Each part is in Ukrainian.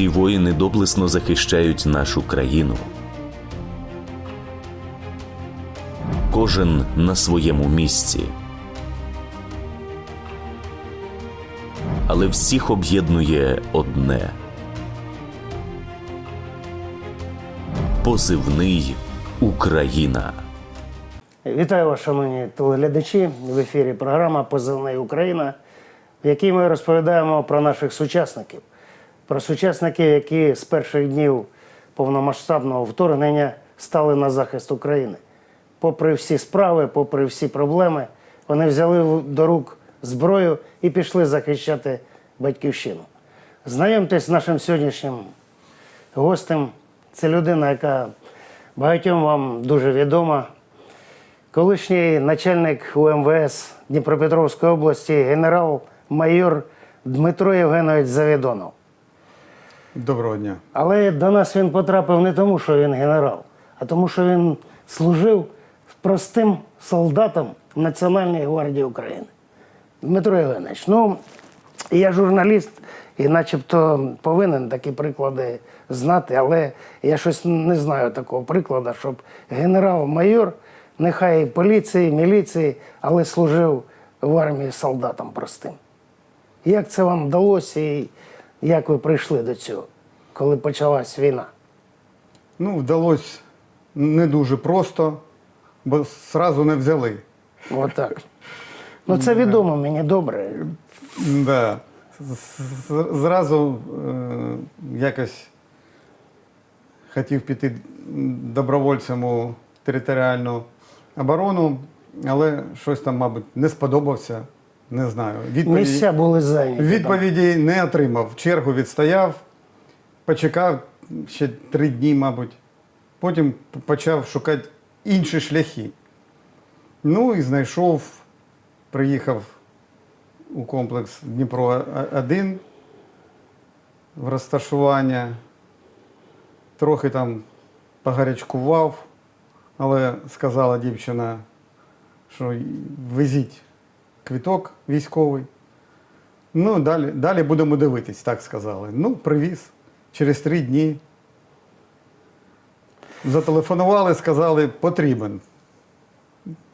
Ці воїни доблесно захищають нашу країну. Кожен на своєму місці. Але всіх об'єднує одне. Позивний Україна. Вітаю вас, шановні телеглядачі. В ефірі програма Позивний Україна, в якій ми розповідаємо про наших сучасників, про сучасників, які з перших днів повномасштабного вторгнення стали на захист України. Попри всі справи, попри всі проблеми, вони взяли до рук зброю і пішли захищати батьківщину. Знайомтесь з нашим сьогоднішнім гостем. Це людина, яка багатьом вам дуже відома. Колишній начальник УМВС Дніпропетровської області генерал-майор Дмитро Євгенович Завідонов. Доброго дня. Але до нас він потрапив не тому, що він генерал, а тому, що він служив простим солдатом Національної гвардії України. Дмитро Євгенович, ну я журналіст і начебто повинен такі приклади знати, але я щось не знаю такого прикладу, щоб генерал-майор, нехай поліції, міліції, але служив в армії солдатом простим. Як це вам вдалося як ви прийшли до цього, коли почалась війна? Ну, вдалося не дуже просто, бо зразу не взяли. Отак. Ну це відомо мені добре. Да. Зразу е, якось хотів піти добровольцем у територіальну оборону, але щось там, мабуть, не сподобався. Не знаю. Відповіді, Місця були зайняті. там. не отримав. Чергу відстояв, почекав ще три дні, мабуть. Потім почав шукати інші шляхи. Ну і знайшов, приїхав у комплекс Дніпро 1 в розташування. Трохи там погарячкував, але сказала дівчина, що везіть квіток військовий. Ну, далі, далі будемо дивитись, так сказали. Ну, привіз через три дні. Зателефонували, сказали, потрібен.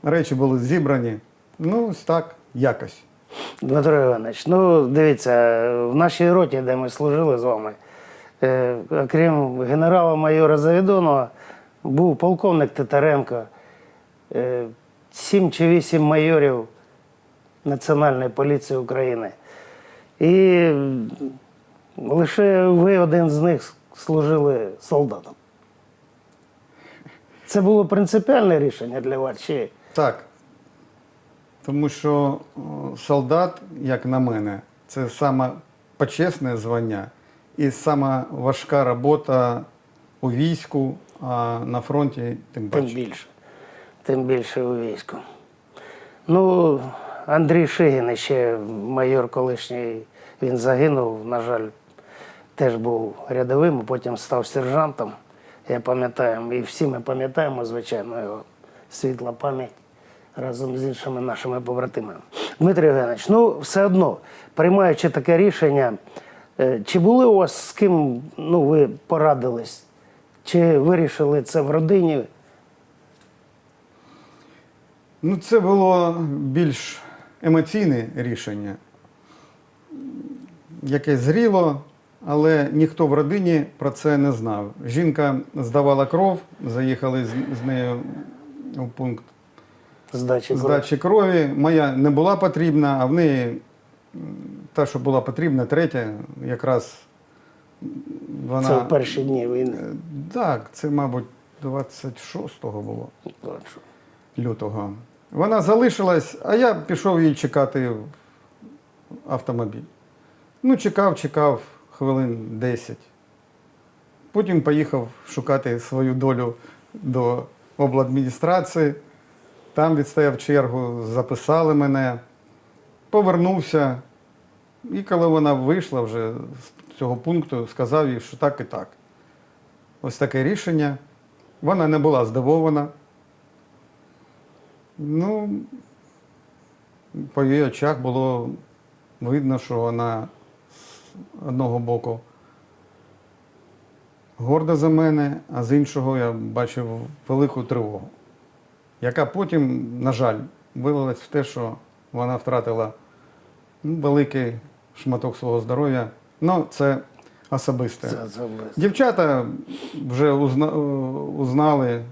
Речі були зібрані. Ну, ось так, якось. Дмитро Іванович, ну дивіться, в нашій роті, де ми служили з вами, е, окрім генерала-майора Завідонова, був полковник Титаренко, е, сім чи вісім майорів Національної поліції України. І лише ви один з них служили солдатом. Це було принципіальне рішення для вас? Чи Так. Тому що солдат, як на мене, це саме почесне звання і сама важка робота у війську, а на фронті тим Тим більше. Тим більше у війську. Ну, Андрій Шигін, ще майор колишній, він загинув, на жаль, теж був рядовим, потім став сержантом. Я пам'ятаю, і всі ми пам'ятаємо, звичайно, його світла пам'ять разом з іншими нашими побратимами. Дмитрий Євгенович, ну все одно, приймаючи таке рішення, е, чи були у вас з ким ну, ви порадились? Чи вирішили це в родині? Ну, це було більш емоційне рішення, яке зріло, але ніхто в родині про це не знав. Жінка здавала кров, заїхали з, нею у пункт Здачі крові? здачі крові. Моя не була потрібна, а в неї та, що була потрібна, третя, якраз вона. Це в перші дні війни. Е, Так, це, мабуть, 26-го було Точно. лютого. Вона залишилась, а я пішов її чекати в автомобіль. Ну, чекав, чекав хвилин 10. Потім поїхав шукати свою долю до обладміністрації. Там відстояв чергу, записали мене, повернувся. І коли вона вийшла вже з цього пункту, сказав їй, що так і так. Ось таке рішення. Вона не була здивована. Ну, по її очах було видно, що вона з одного боку горда за мене, а з іншого я бачив велику тривогу, яка потім, на жаль, вилилась в те, що вона втратила ну, великий шматок свого здоров'я. Ну, це особисте. Це, це. Дівчата вже узна, узнали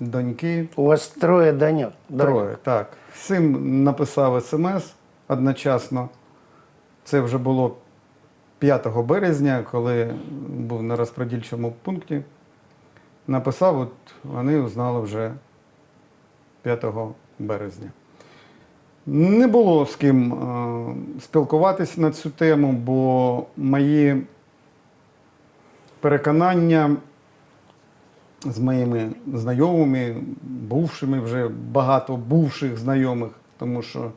доньки. У вас троє доньок. Троє, так. Всім написав смс одночасно. Це вже було 5 березня, коли був на розподільчому пункті. Написав, от вони узнали вже 5 березня. Не було з ким е, спілкуватися на цю тему, бо мої переконання з моїми знайомими, бувшими вже багато бувших знайомих, тому що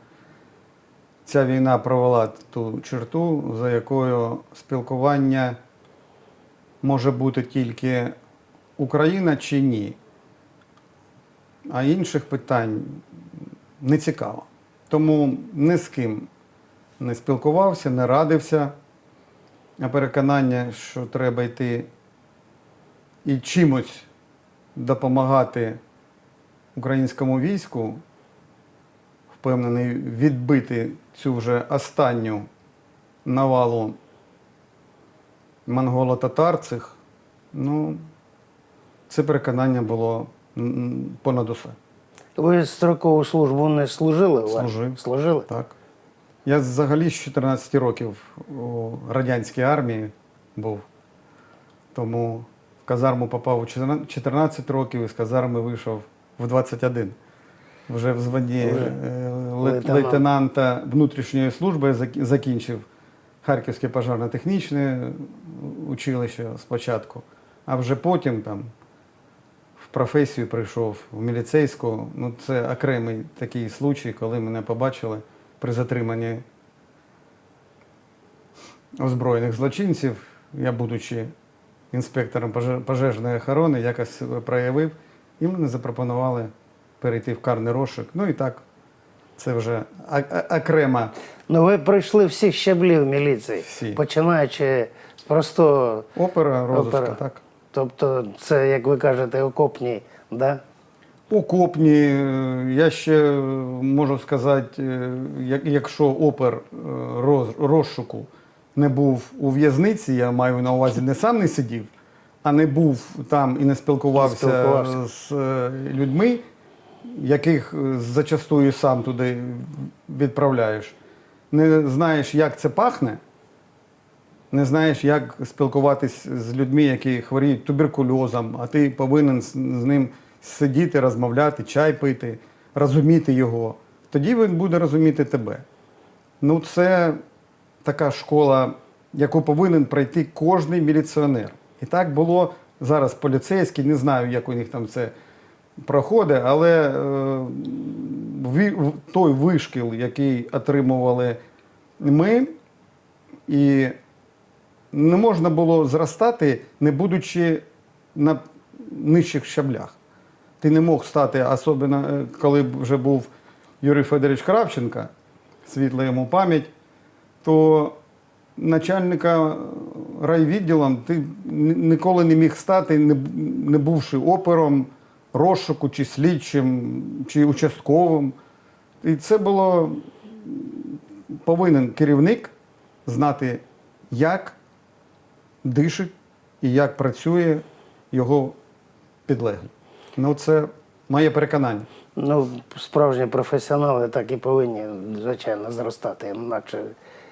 ця війна провела ту черту, за якою спілкування може бути тільки Україна чи ні. А інших питань не цікаво. Тому ні з ким не спілкувався, не радився. А переконання, що треба йти і чимось допомагати українському війську, впевнений, відбити цю вже останню навалу монголо-татарцих, ну, це переконання було понад усе. Ви строкову службу не служили? Служив. Служили? Так. Я взагалі з 14 років у радянській армії був. Тому казарму попав у 14 років і з казарми вийшов в 21. Вже в званні е, ле- лейтенант. лейтенанта внутрішньої служби закінчив Харківське пожарно-технічне училище спочатку, а вже потім там в професію прийшов в міліцейську. Ну, це окремий такий случай, коли мене побачили при затриманні озброєних злочинців. Я, будучи інспектором пожежної охорони, якось проявив, і мене запропонували перейти в карний розшук. Ну і так, це вже окрема Ну ви пройшли всіх щаблів міліції, Всі. починаючи з простого. опера Опера. так. Тобто, це, як ви кажете, окопні, да? Окопні, е, я ще е, можу сказати, е, якщо опер роз- розшуку не був у в'язниці, я маю на увазі не сам не сидів, а не був там і не спілкувався, Спілкувався. з е, людьми, яких е, зачастую сам туди відправляєш. Не знаєш, як це пахне, не знаєш, як спілкуватись з людьми, які хворіють туберкульозом, а ти повинен з ним сидіти, розмовляти, чай пити, розуміти його. Тоді він буде розуміти тебе. Ну, це така школа, яку повинен пройти кожний міліціонер. І так було зараз поліцейські, не знаю, як у них там це проходить, але е, той вишкіл, який отримували ми, і не можна було зростати, не будучи на нижчих щаблях. Ти не мог стати, особливо е, коли вже був Юрій Федорович Кравченка, світла йому пам'ять, то начальника райвідділом ти ніколи не міг стати, не бувши опером, розшуку, чи слідчим, чи участковим. І це було повинен керівник знати, як дишить і як працює його підлеглий. Ну, це моє переконання. Ну, справжні професіонали так і повинні, звичайно, зростати. Інакше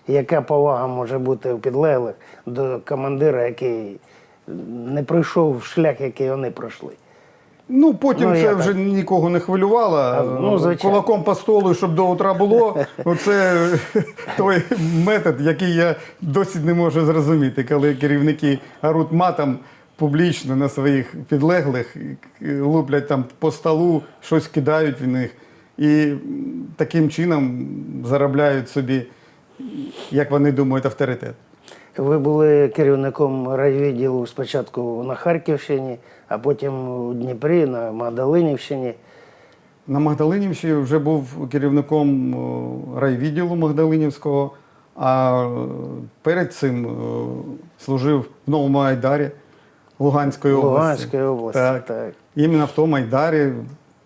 яка повага може бути у підлеглих до командира, який не пройшов шлях, який вони пройшли. Ну, потім Ну, це вже так. нікого не хвилювало. А, ну, звичайно. Кулаком по столу, щоб до утра було. Оце той метод, який я досі не можу зрозуміти, коли керівники оруть матом публічно на своїх підлеглих, луплять там по столу, щось кидають в них. І таким чином заробляють собі, як вони думають, авторитет. Ви були керівником райвідділу спочатку на Харківщині, а потім у Дніпрі, на Магдалинівщині. На Магдалинівщині вже був керівником райвідділу Магдалинівського, А перед цим служив в Новому Айдарі Луганської області. Луганської області. Так. так. Іменно в тому Айдарі,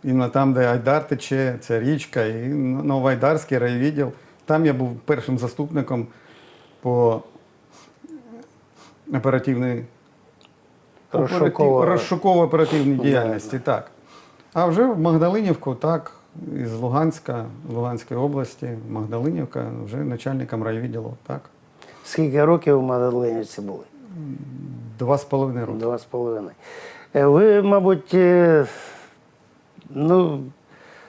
іменно там, де Айдар тече, це річка, і Новоайдарський райвідділ. Там я був першим заступником по оперативній Розшуково- розшуково-оперативній діяльності. Так. А вже в Магдалинівку, так, із Луганська, Луганської області, Магдалинівка, вже начальником райвідділу. Так. Скільки років в Мадалинівці були? Два з половиною роки. Два з половиною. Е, Ви, мабуть, е, ну,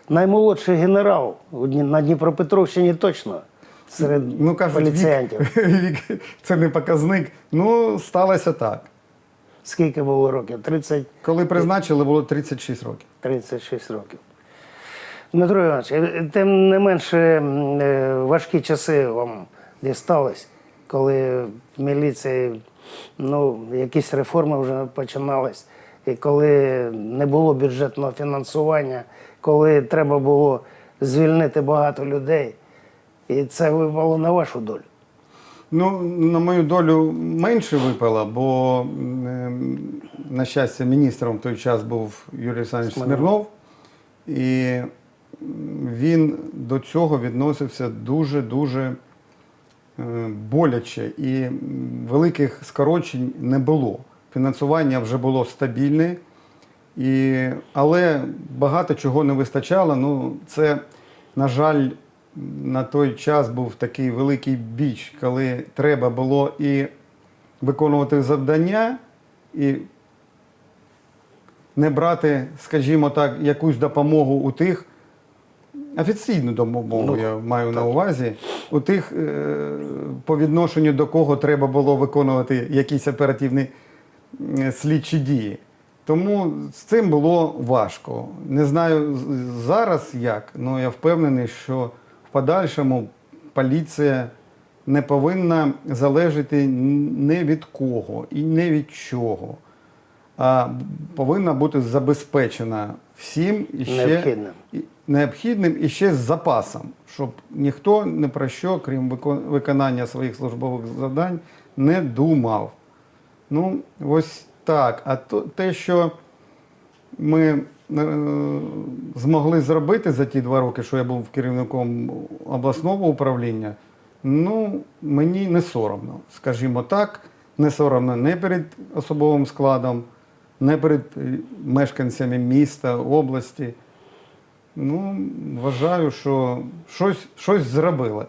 наймолодший генерал на Дніпропетровщині точно серед Ну, кажуть, поліціянтів. вік, вік це не показник. Ну, сталося так. Скільки було років? 30, Коли призначили, було 36 років. 36 років. Дмитро Іванович, е, тим не менше е, важкі часи вам дістались, коли в міліції ну, якісь реформи вже починались, і коли не було бюджетного фінансування, коли треба було звільнити багато людей. І це випало на вашу долю. Ну, на мою долю менше випало, бо, ем, на щастя, міністром в той час був Юрій Олександрович Смирнов. І він до цього відносився дуже-дуже е, боляче, і великих скорочень не було. Фінансування вже було стабільне, і, але багато чого не вистачало. Ну, це, на жаль, на той час був такий великий біч, коли треба було і виконувати завдання, і не брати, скажімо так, якусь допомогу у тих, офіційну допомогу Ну, я маю на увазі, у тих, е, по відношенню до кого треба було виконувати якісь оперативні слідчі дії. Тому з цим було важко. Не знаю зараз як, але я впевнений, що в подальшому поліція не повинна залежати не від кого і не від чого, а повинна бути забезпечена всім і ще Необхідним. необхідним і ще з запасом, щоб ніхто не про що, крім виконання своїх службових завдань, не думав. Ну, ось так. А то, те, що ми е, змогли зробити за ті два роки, що я був керівником обласного управління, ну, мені не соромно, скажімо так, не соромно не перед особовим складом, не перед е, мешканцями міста, області. Ну, вважаю, що щось, щось зробили.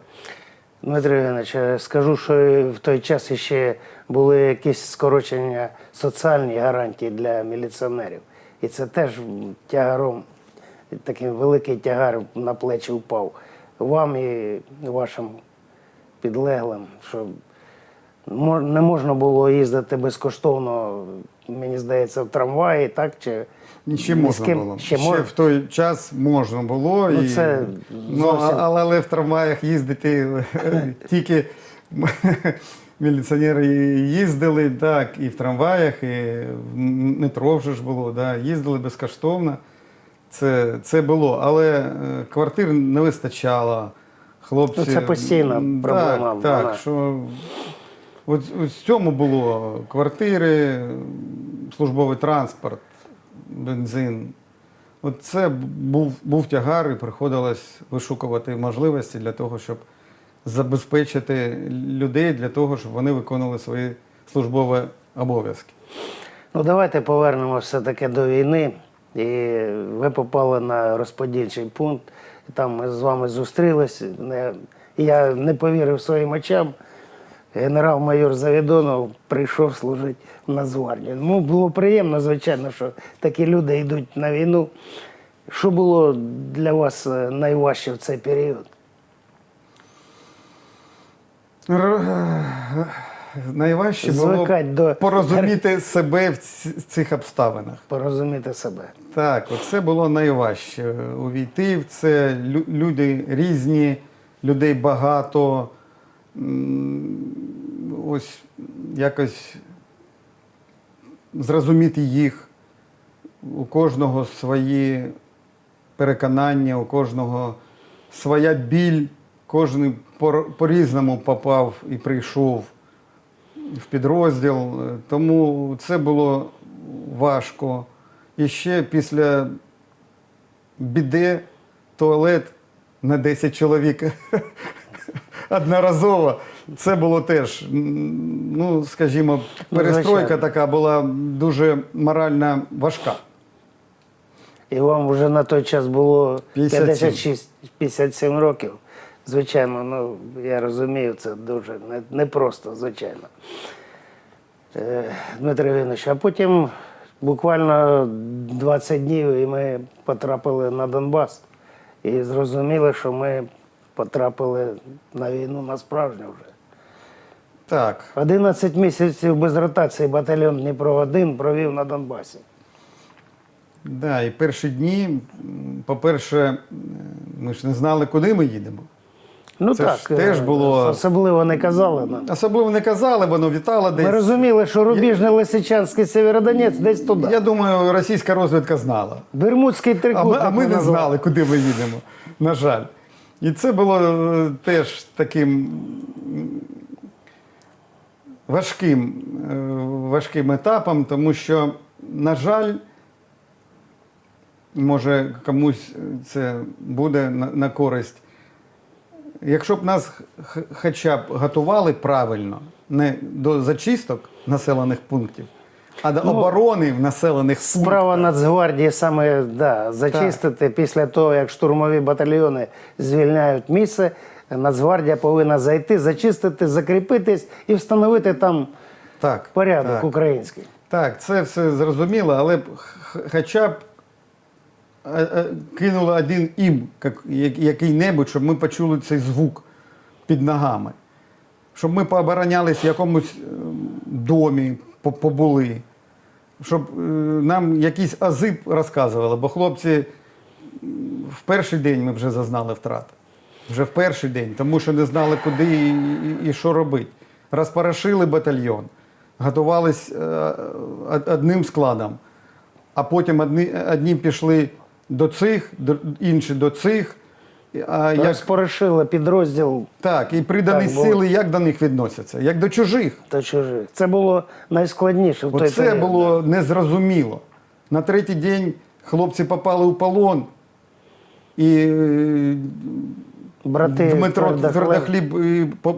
Дмитро Євгенович, е, скажу, що в той час ще були якісь скорочення соціальні гарантії для міліціонерів. І це теж тягаром, такий великий тягар на плечі впав вам і вашим підлеглим, що не можна було їздити безкоштовно, мені здається, в трамваї, так? Чи Ще можна ким- було. Ще Ще, мож- в той час можна було. Ну, і, це ну, зовсім- але, але в трамваях їздити тільки міліціонери їздили, так, і в трамваях, і в метро вже ж було, да, їздили безкоштовно. Це, це було. Але е, квартир не вистачало. Хлопці. Ну, це постійна проблема, Так, так вона. що от, от в цьому було квартири, службовий транспорт, бензин. От це був, був тягар, і приходилось вишукувати можливості для того, щоб забезпечити людей для того, щоб вони виконували свої службові обов'язки. Ну, давайте повернемося все-таки до війни. І ви попали на розподільчий пункт. Там ми з вами зустрілись. Я не повірив своїм очам. Генерал-майор Завідонов прийшов служити в Нацгвардію. Ну, було приємно, звичайно, що такі люди йдуть на війну. Що було для вас е, найважче в цей період? Р- Найважче було Звикать до порозуміти себе в цих обставинах. порозуміти себе. Так, оце було найважче. Увійти в це Лю- люди різні, людей багато. Ось якось зрозуміти їх. У кожного свої переконання, у кожного своя біль, кожен по- по-різному попав і прийшов в підрозділ, тому це було важко. І ще після біди туалет на 10 чоловік одноразово. Це було теж, ну, скажімо, Ну, перестройка така була дуже морально важка. І вам вже на той час було 56-57 років. Звичайно, ну я розумію, це дуже не- непросто, звичайно. Е, Дмитро Євгенович, а потім буквально 20 днів і ми потрапили на Донбас. І зрозуміли, що ми потрапили на війну на справжню вже. Так, 11 місяців без ротації батальйон Дніпро-1 провів на Донбасі. да, і перші дні, по-перше, ми ж не знали, куди ми їдемо. Ну Це так, ж теж е, було- особливо не казали нам. Особливо не казали, воно вітало десь. Ми розуміли, що Рубіжний Лисичанський Сєвєродонець десь туди. Я думаю, російська розвідка знала. Бермудський А ми, а ми не знали, куди ми їдемо. На жаль. І це було е, теж таким важким, е, важким етапом, тому що, на жаль, може комусь це буде на, користь. Якщо б нас хоча б готували правильно, не до зачисток населених пунктів, а до оборони в населених пунктах. Справа Нацгвардії саме да, зачистити після того, як штурмові батальйони звільняють місце. Нацгвардія повинна зайти, зачистити, закріпитись і встановити там Так, порядок так. український. Так, це все зрозуміло, але хоча б е, е, кинули один ім, як- як- який-небудь, щоб ми почули цей звук під ногами. Щоб ми пооборонялись в якомусь е, домі, побули. Щоб е, нам якісь ази розказували, бо хлопці в перший день ми вже зазнали втрат. Вже в перший день, тому що не знали, куди і, і, і що робити. Розпорошили батальйон, готувались е, одним складом, а потім одні, одні пішли до цих, до, інші до цих. А як, Розпорошили підрозділ так, і придані Так, сили як до них відносяться? Як до чужих. до чужих. Це було найскладніше в той Оце період. було незрозуміло. На третій день хлопці попали у полон, і е, Брати Дмитро Твердохліб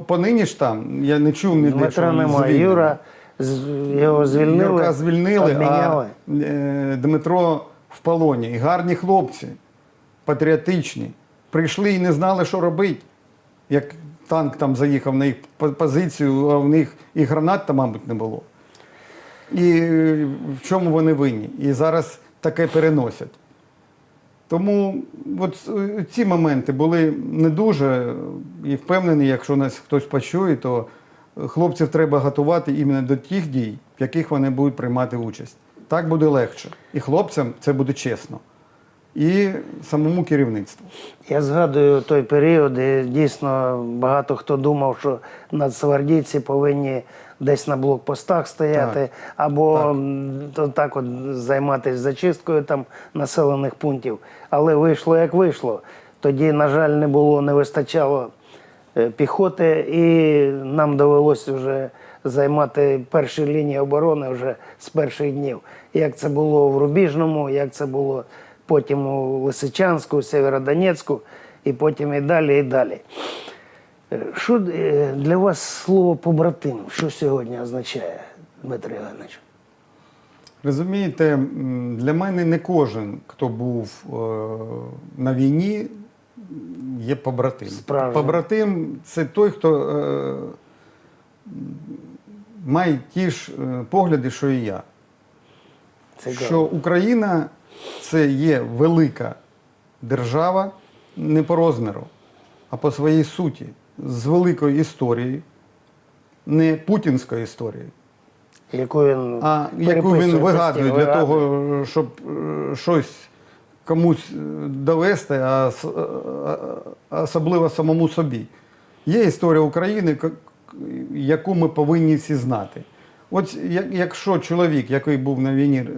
понині ж там. Я не чув ніде, Дмитра немає. Юра його звільнили. Юрка звільнили, обміняли. а е, Дмитро в полоні. І гарні хлопці, патріотичні, прийшли і не знали, що робити. Як танк там заїхав на їх позицію, а в них і гранат там, мабуть, не було. І е, в чому вони винні? І зараз таке переносять. Тому от е, ці моменти були не дуже і впевнений, якщо нас хтось почує, то хлопців треба готувати іменно до тих дій, в яких вони будуть приймати участь. Так буде легше. І хлопцям це буде чесно. І самому керівництву. Я згадую той період, і дійсно багато хто думав, що нацгвардійці повинні десь на блокпостах стояти, Так. або Так. так от займатися зачисткою там населених пунктів. Але вийшло як вийшло. Тоді, на жаль, не було, не вистачало е, піхоти, і нам довелося вже займати перші лінії оборони вже з перших днів. Як це було в Рубіжному, як це було потім у Лисичанську, Сєвєродонецьку, і потім і далі, і далі. Е, Що е, для вас слово побратим? Що сьогодні означає, Дмитро Євгенович? Розумієте, для мене не кожен, хто був е, на війні, є побратим. Справжнім. Побратим це той, хто має ті ж погляди, що і я. Цікаво. Що Україна це є велика держава не по розміру, а по своїй суті, з великою історією, не путінською історією. Яку він, А яку він вигадує для того, щоб е, щось комусь е, довести, а е, особливо самому собі. Є історія України, яку ми повинні всі знати. От якщо чоловік, який був на війні,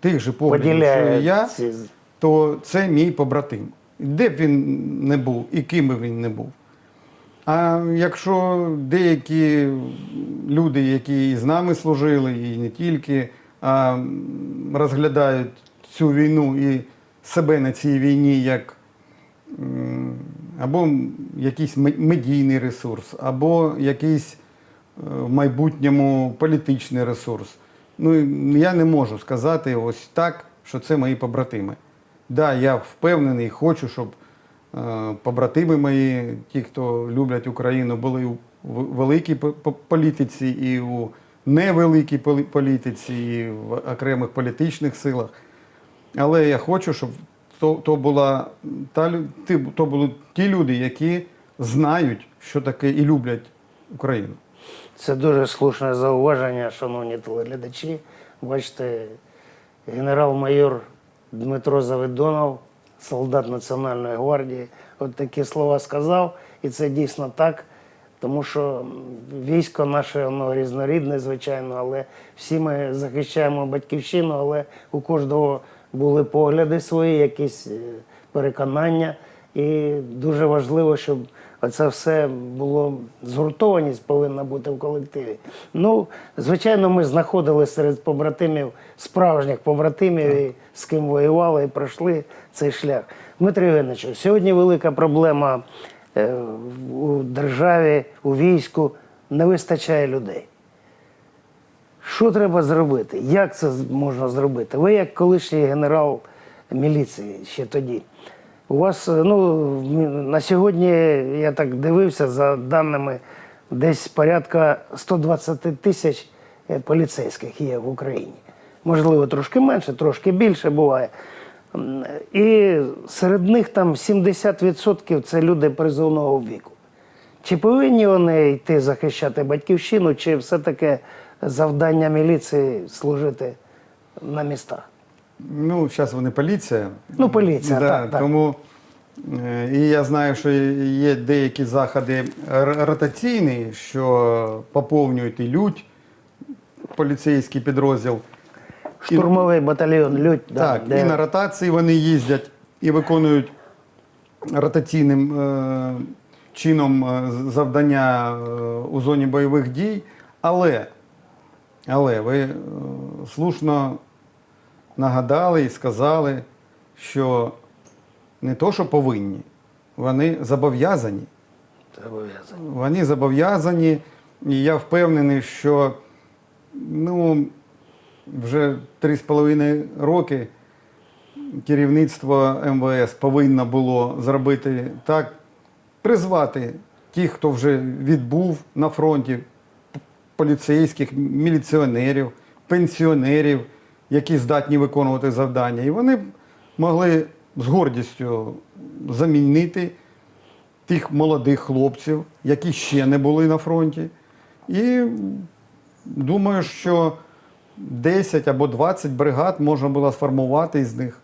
тих же поглядів, що і я, то це мій побратим. де б він не був і ким би він не був. А якщо деякі люди, які і з нами служили, і не тільки, а розглядають цю війну і себе на цій війні як або якийсь медійний ресурс, або якийсь е, в майбутньому політичний ресурс. Ну, я не можу сказати ось так, що це мої побратими. Да, я впевнений, хочу, щоб е, побратими мої, ті, хто люблять Україну, були у великій по- по- політиці і у невеликій політиці, і в окремих політичних силах. Але я хочу, щоб то, то, була та, то були ті люди, які знають, що таке і люблять Україну. Це дуже слушне зауваження, шановні телеглядачі. Бачите, генерал-майор Дмитро Завидонов, солдат Національної гвардії, от такі слова сказав, і це дійсно так. Тому що військо наше воно різнорідне, звичайно, але всі ми захищаємо батьківщину, але у кожного були погляди свої, якісь е, переконання. І дуже важливо, щоб це все було згуртованість повинна бути в колективі. Ну, звичайно, ми знаходили серед побратимів справжніх побратимів, і з ким воювали і пройшли цей шлях. Дмитро Євгенович, сьогодні велика проблема е, у державі, у війську не вистачає людей. Що треба зробити? Як це можна зробити? Ви, як колишній генерал міліції ще тоді. У вас е, ну, на сьогодні, я так дивився за даними, десь порядка 120 тисяч е, поліцейських є в Україні. Можливо, трошки менше, трошки більше буває. І серед них там 70% це люди призовного віку. Чи повинні вони йти захищати батьківщину, чи все-таки завдання міліції служити на містах? Ну, зараз вони поліція. Ну, поліція, да, так, так. Тому е, і я знаю, що є деякі заходи ротаційні, що поповнюють і лють поліцейський підрозділ. Штурмовий батальйон Людь, да, Так, і на ротації вони їздять і виконують ротаційним е, чином е, завдання е, у зоні бойових дій. Але, але ви е, слушно нагадали і сказали, що не то, що повинні, вони зобов'язані. зобов'язані. Вони зобов'язані, і я впевнений, що ну, вже 3,5 роки керівництво МВС повинно було зробити так, призвати тих, хто вже відбув на фронті, поліцейських, міліціонерів, пенсіонерів, які здатні виконувати завдання. І вони могли з гордістю замінити тих молодих хлопців, які ще не були на фронті. І думаю, що 10 або 20 бригад можна було сформувати із них.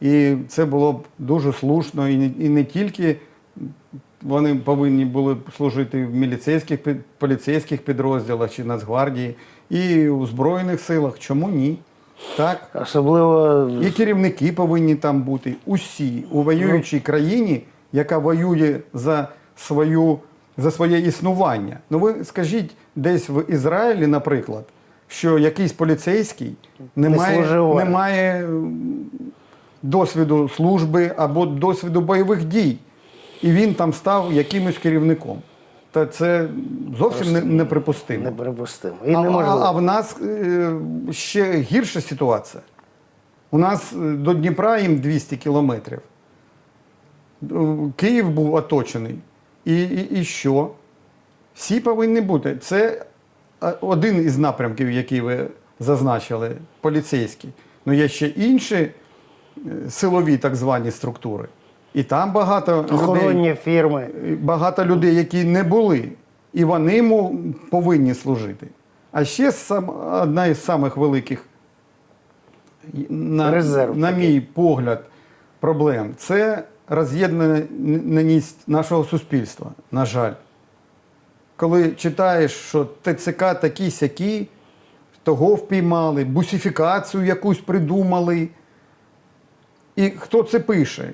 І це було б дуже слушно. І не, і не тільки вони повинні були служити в міліцейських поліцейських підрозділах чи Нацгвардії, і у Збройних силах. Чому ні? Так. Особливо І керівники повинні там бути. Усі у воюючій країні, яка воює за свою за своє існування. Ну ви скажіть, десь в Ізраїлі, наприклад, що якийсь поліцейський не, Не має, не має досвіду служби або досвіду бойових дій, і він там став якимось керівником. Та це зовсім не, неприпустимо. неприпустимо. І А, неможливо. а, а в нас е, ще гірша ситуація. У нас е, до Дніпра їм 200 кілометрів. Е, Київ був оточений. І, і, і що? Всі повинні бути. Це один із напрямків, який ви зазначили, поліцейський. Ну є ще інші силові так звані структури. І там багато людей фірми. багато людей, які не були, і вони йому повинні служити. А ще сам, одна із самих великих, на, Резерв на такий. мій погляд, проблем це роз'єднаність нашого суспільства, на жаль. Коли читаєш, що ТЦК такі сякі, того впіймали, бусифікацію якусь придумали. І хто це пише?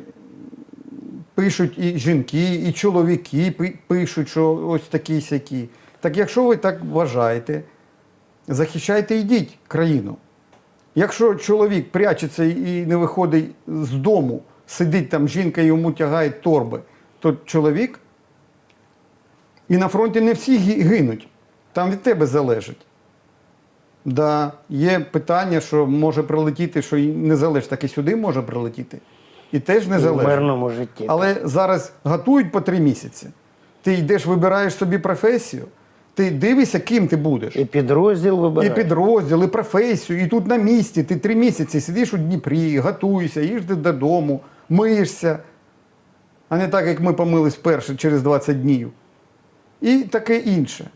Пишуть і жінки, і чоловіки пишуть, що ось такі сякі. Так якщо ви так вважаєте, захищайте йдіть країну. Якщо чоловік прячеться і не виходить з дому, сидить там, жінка йому тягає торби, то чоловік. І на фронті не всі гинуть. Там від тебе залежить. Да, є питання, що може прилетіти, що і не залежить, так і сюди може прилетіти. І теж не І в мирному житті. Але зараз готують по три місяці. Ти йдеш, вибираєш собі професію, ти дивишся, ким ти будеш. І підрозділ І підрозділ, і професію, і тут на місці. Ти три місяці сидиш у Дніпрі, готуєшся, їздиш додому, миєшся. А не так, як ми помились вперше через 20 днів. І таке інше.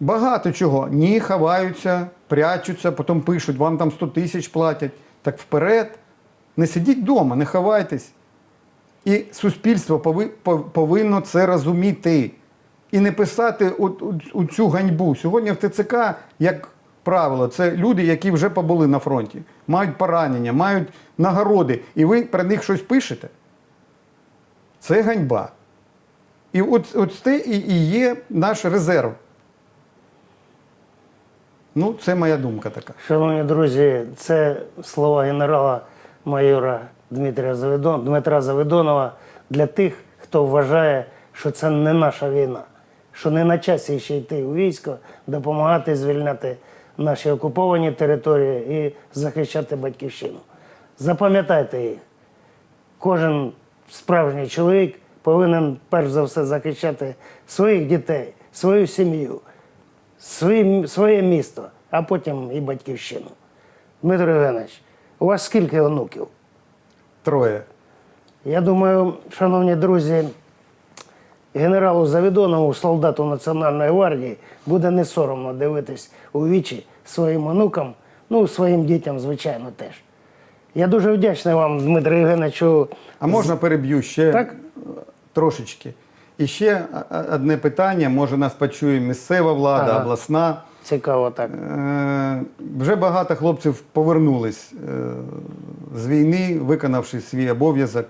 Багато чого. Ні, ховаються, прячуться, потім пишуть, вам там 100 тисяч платять. Так вперед. Не сидіть вдома, не ховайтесь. І суспільство повинно це розуміти. І не писати от цю ганьбу. Сьогодні в ТЦК, як правило, це люди, які вже побули на фронті, мають поранення, мають нагороди, і ви про них щось пишете. Це ганьба. І от, от це і, і є наш резерв. Ну, це моя думка така. Шановні друзі, це слова генерала майора Дмитрія Завидон, Дмитра Завидонова для тих, хто вважає, що це не наша війна, що не на часі ще йти у військо, допомагати звільняти наші окуповані території і захищати батьківщину. Запам'ятайте їх. Кожен справжній чоловік повинен перш за все захищати своїх дітей, свою сім'ю, своє місто, а потім і батьківщину. Дмитро Євгенович, у вас скільки онуків? Троє. Я думаю, шановні друзі, генералу Завідонову, солдату Національної гвардії, буде не соромно дивитись у вічі своїм онукам, ну, своїм дітям, звичайно, теж. Я дуже вдячний вам, Дмитро Євгеновичу. А можна переб'ю ще Так. трошечки. І ще одне питання, може нас почує місцева влада, Ага. обласна. Цікаво так. Е, Вже багато хлопців повернулись е, з війни, виконавши свій обов'язок,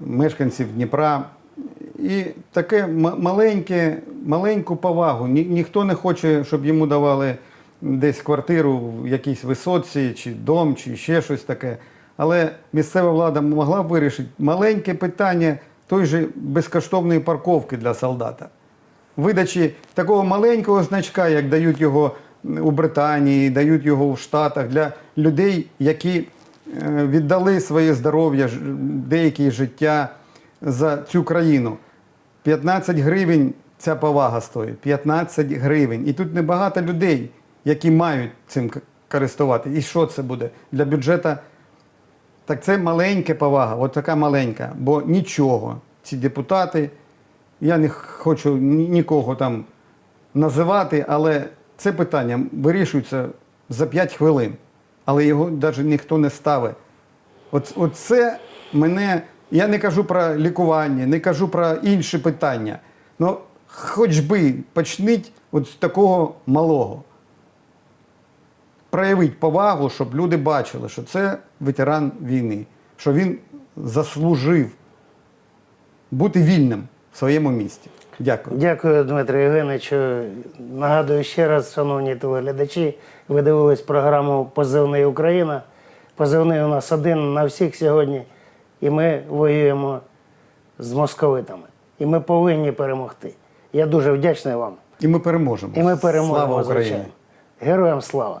мешканців Дніпра. І таке маленьке, маленьку повагу. Ні, ніхто не хоче, щоб йому давали десь квартиру в якійсь висоці, чи дом, чи ще щось таке. Але місцева влада могла б вирішити маленьке питання той же безкоштовної парковки для солдата видачі такого маленького значка, як дають його у Британії, дають його у Штатах для людей, які е, віддали своє здоров'я, деякі життя за цю країну. 15 гривень ця повага стоїть. 15 гривень. І тут небагато людей, які мають цим користувати. І що це буде для бюджету? Так це маленька повага, от така маленька, бо нічого. Ці депутати, я не хочу нікого там називати, але це питання вирішується за 5 хвилин, але його навіть ніхто не ставить. От, це мене, я не кажу про лікування, не кажу про інші питання. Ну, хоч би почніть от з такого малого. Проявіть повагу, щоб люди бачили, що це ветеран війни, що він заслужив бути вільним в своєму місті. Дякую. Дякую, Дмитро Євгеновичу. Нагадую ще раз, шановні телеглядачі, ви дивились програму Позивний Україна. Позивний у нас один на всіх сьогодні. І ми воюємо з московитами. І ми повинні перемогти. Я дуже вдячний вам. І ми переможемо. І ми переможемо, Слава Україні! звичайно. Героям слава!